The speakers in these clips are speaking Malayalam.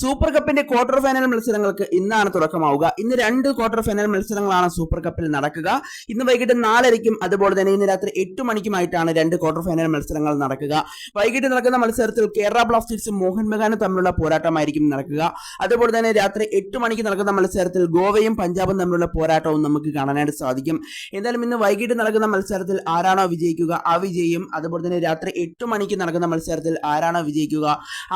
സൂപ്പർ കപ്പിന്റെ ക്വാർട്ടർ ഫൈനൽ മത്സരങ്ങൾക്ക് ഇന്നാണ് തുടക്കമാവുക. ഇന്ന് രണ്ട് ക്വാർട്ടർ ഫൈനൽ മത്സരങ്ങളാണ് സൂപ്പർ കപ്പിൽ നടക്കുക. ഇന്ന് വൈകിട്ട് നാലരയ്ക്കും അതുപോലെ തന്നെ ഇന്ന് രാത്രി എട്ട് മണിക്കുമായിട്ടാണ് രണ്ട് ക്വാർട്ടർ ഫൈനൽ മത്സരങ്ങൾ നടക്കുക. വൈകിട്ട് നടക്കുന്ന മത്സരത്തിൽ കേരള ബ്ലാസ്റ്റേഴ്സും മോഹൻ ബഗാനും തമ്മിലുള്ള പോരാട്ടമായിരിക്കും നടക്കുക. അതുപോലെ തന്നെ രാത്രി എട്ട് മണിക്ക് നടക്കുന്ന മത്സരത്തിൽ ഗോവയും പഞ്ചാബും തമ്മിലുള്ള പോരാട്ടവും നമുക്ക് കാണാനായിട്ട് സാധിക്കും. എന്തായാലും ഇന്ന് വൈകിട്ട് നടക്കുന്ന മത്സരത്തിൽ ആരാണോ വിജയിക്കുക? ആ വിജയും അതുപോലെ തന്നെ രാത്രി എട്ട് മണിക്ക് നടക്കുന്ന മത്സരത്തിൽ ആരാണോ വിജയിക്കുക?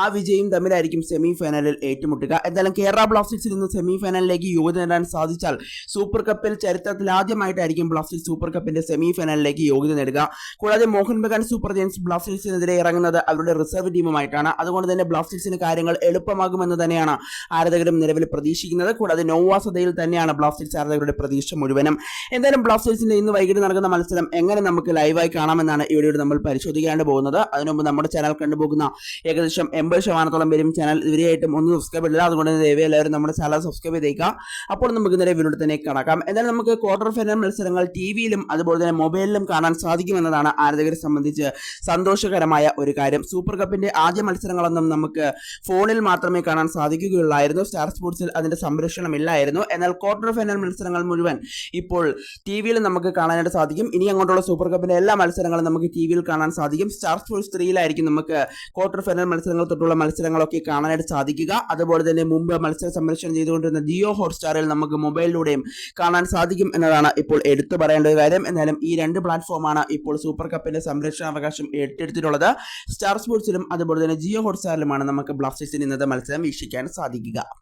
ആ വിജയും തമ്മിലായിരിക്കും സെമി ഫൈനലിൽ ഏറ്റുമുട്ടുക. എന്തായാലും കേരള ബ്ലാസ്റ്റേഴ്സിൽ നിന്ന് സെമി ഫൈനലിലേക്ക് യോഗ്യത നേടാൻ സാധിച്ചാൽ സൂപ്പർ കപ്പിൽ ചരിത്രത്തിൽ ആദ്യമായിട്ടായിരിക്കും ബ്ലാസ്റ്റേഴ്സ് സൂപ്പർ കപ്പിന്റെ സെമി ഫൈനലിലേക്ക് യോഗ്യത നേടുക. കൂടാതെ മോഹൻ ബഗാൻ സൂപ്പർ ജയൻസ് ബ്ലാസ്റ്റേഴ്സിനെതിരെ ഇറങ്ങുന്നത് അവരുടെ റിസർവ് ടീമുമായിട്ടാണ്. അതുകൊണ്ട് തന്നെ ബ്ലാസ്റ്റേഴ്സിന് കാര്യങ്ങൾ എളുപ്പമാകുമെന്ന് തന്നെയാണ് ആരാധകരും നിലവിൽ പ്രതീക്ഷിക്കുന്നത്. കൂടാതെ നോവാസതയിൽ തന്നെയാണ് ബ്ലാസ്റ്റേഴ്സ് ആരാധകരുടെ പ്രതീക്ഷ മുഴുവനും. എന്തായാലും ബ്ലാസ്റ്റേഴ്സിന്റെ ഇന്ന് വൈകിട്ട് നടക്കുന്ന മത്സരം എങ്ങനെ നമുക്ക് ലൈവായി കാണാമെന്നാണ് ഈ വീഡിയോയിൽ നമ്മൾ പരിശോധിക്കാണ്ട് പോകുന്നത്. അതിനുമുമ്പ് നമ്മുടെ ചാനൽ കണ്ടുപോകുന്ന ഏകദേശം എൺപത് ശതമാനത്തോളം പേരും ചാനൽ ഇതുവരെയായിട്ടും ഒന്ന് സബ്സ്ക്രൈബ് ഇല്ല അതുകൊണ്ട് ദയവായി എല്ലാവരും നമ്മുടെ ചാനൽ സബ്സ്ക്രൈബ് ചെയ്തേക്കുക അപ്പോൾ നമുക്ക് ഇന്നലെ വീണ്ടും തന്നെ കടക്കാം. എന്തായാലും നമുക്ക് ക്വാർട്ടർ ഫൈനൽ മത്സരങ്ങൾ ടി വിയിലും അതുപോലെ തന്നെ മൊബൈലിലും കാണാൻ സാധിക്കുമെന്നതാണ് ആരാധകരെ സംബന്ധിച്ച് സന്തോഷകരമായ ഒരു കാര്യം. സൂപ്പർ കപ്പിന്റെ ആദ്യ മത്സരങ്ങളൊന്നും നമുക്ക് ഫോണിൽ മാത്രമേ കാണാൻ സാധിക്കുകയുള്ളായിരുന്നു. സ്റ്റാർ സ്പോർട്സിൽ അതിന്റെ സംരക്ഷണം ഇല്ലായിരുന്നു. എന്നാൽ ക്വാർട്ടർ ഫൈനൽ മത്സരങ്ങൾ മുഴുവൻ ഇപ്പോൾ ടി വിയിൽ നമുക്ക് കാണാനായിട്ട് സാധിക്കും. ഇനി അങ്ങോട്ടുള്ള സൂപ്പർ കപ്പിന്റെ എല്ലാ മത്സരങ്ങളും നമുക്ക് ടി വിയിൽ കാണാൻ സാധിക്കും. സ്റ്റാർ സ്പോർട്സ് ത്രീയിലായിരിക്കും നമുക്ക് ക്വാർട്ടർ ഫൈനൽ മത്സരങ്ങൾ തൊട്ടുള്ള മത്സരങ്ങളൊക്കെ കാണാനായിട്ട് സാധിക്കുക അതുപോലെ തന്നെ മുമ്പ് മത്സര സംരക്ഷണം ചെയ്തുകൊണ്ടിരുന്ന ജിയോ ഹോട്ട്സ്റ്റാറിൽ നമുക്ക് മൊബൈലിലൂടെയും കാണാൻ സാധിക്കും എന്നതാണ് ഇപ്പോൾ എടുത്തു പറയേണ്ട ഒരു കാര്യം. എന്നാലും ഈ രണ്ട് പ്ലാറ്റ്ഫോമാണ് ഇപ്പോൾ സൂപ്പർ കപ്പിന്റെ സംരക്ഷണാവകാശം ഏറ്റെടുത്തിട്ടുള്ളത്. സ്റ്റാർ സ്പോർട്സിലും അതുപോലെ തന്നെ ജിയോ ഹോട്ട്സ്റ്റാറിലുമാണ് നമുക്ക് ബ്ലാസ്റ്റേഴ്സിന് ഇന്നത്തെ മത്സരം വീക്ഷിക്കാൻ സാധിക്കുക.